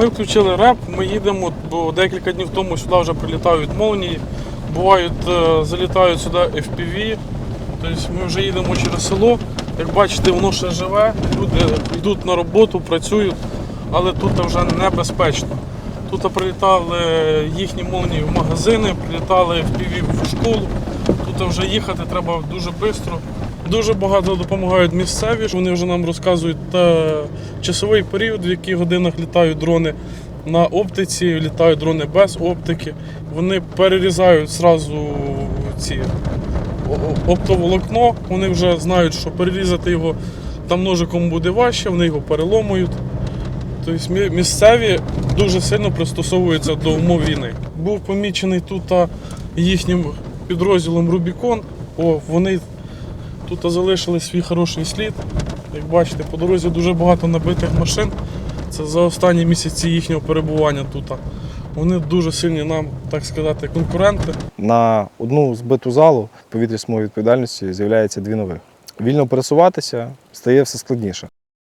Ми включили реп, ми їдемо, бо декілька днів тому сюди вже прилітають молнії, бувають, е, залітають сюди FPV. Тобто ми вже їдемо через село. Як бачите, воно ще живе, люди йдуть на роботу, працюють, але тут вже небезпечно. Тут прилітали їхні молнії в магазини, прилітали FPV в школу. Тут вже їхати треба дуже швидко. Дуже багато допомагають місцеві. Вони вже нам розказують та часовий період, в яких годинах літають дрони на оптиці, літають дрони без оптики. Вони перерізають зразу ці оптоволокно. Вони вже знають, що перерізати його там ножиком буде важче, вони його переломують. Тобто місцеві дуже сильно пристосовуються до умов війни. Був помічений тут їхнім підрозділом Рубікон. О, вони тут залишили свій хороший слід. Як бачите, по дорозі дуже багато набитих машин. Це за останні місяці їхнього перебування тут. Вони дуже сильні нам, так сказати, конкуренти. На одну збиту залу в повітрі смуги відповідальності з'являється дві нових. Вільно пересуватися стає все складніше.